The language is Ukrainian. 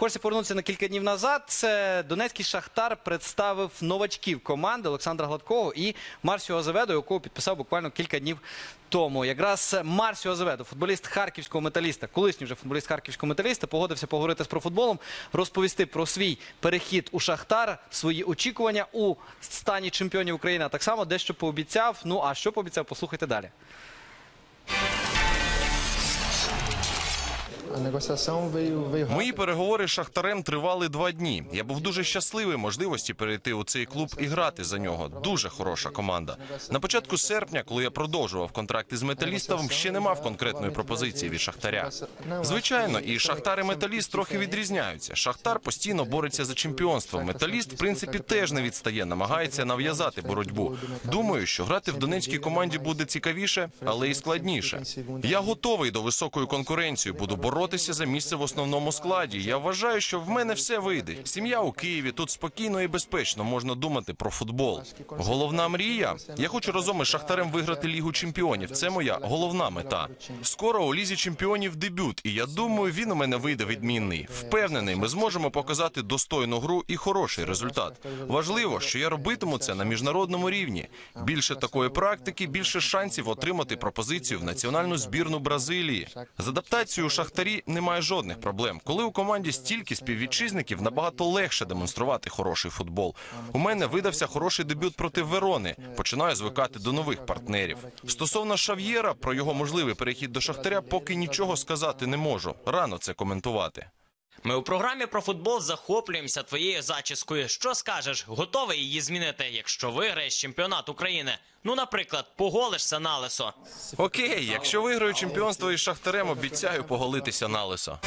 Хочеться повернутися на кілька днів назад. Це Донецький Шахтар представив новачків команди Олександра Гладкого і Марсіо Азеведо, якого підписав буквально кілька днів тому. Якраз Марсіо Азеведо, футболіст харківського металіста, колишній вже футболіст харківського металіста, погодився поговорити з профутболом, розповісти про свій перехід у Шахтар, свої очікування у стані чемпіонів України. А так само дещо пообіцяв. Ну а що пообіцяв, послухайте далі. Мої переговори з Шахтарем тривали два дні. Я був дуже щасливий можливості перейти у цей клуб і грати за нього. Дуже хороша команда. На початку серпня, коли я продовжував контракт із металістом, ще не мав конкретної пропозиції від Шахтаря. Звичайно, і Шахтар і Металіст трохи відрізняються. Шахтар постійно бореться за чемпіонство. Металіст, в принципі, теж не відстає, намагається нав'язати боротьбу. Думаю, що грати в донецькій команді буде цікавіше, але і складніше. Я готовий до високої конкуренції. Буду боротися за місце в основному складі. Я вважаю, що в мене все вийде. Сім'я у Києві тут спокійно і безпечно можна думати про футбол. Головна мрія. Я хочу разом із Шахтарем виграти Лігу чемпіонів. Це моя головна мета. Скоро у лізі чемпіонів дебют, і я думаю, він у мене вийде відмінний. Впевнений, ми зможемо показати достойну гру і хороший результат. Важливо, що я робитиму це на міжнародному рівні. Більше такої практики, більше шансів отримати пропозицію в національну збірну Бразилії. З адаптацією у Немає жодних проблем. Коли у команді стільки співвітчизників, набагато легше демонструвати хороший футбол. У мене видався хороший дебют проти Верони. Починаю звикати до нових партнерів. Стосовно Шав'єра, про його можливий перехід до Шахтаря, поки нічого сказати не можу. Рано це коментувати. Ми у програмі про футбол захоплюємося твоєю зачіскою. Що скажеш? Готовий її змінити, якщо виграєш чемпіонат України? Ну, наприклад, поголишся на лисо. Окей, якщо виграю чемпіонство із Шахтарем, обіцяю поголитися на лисо.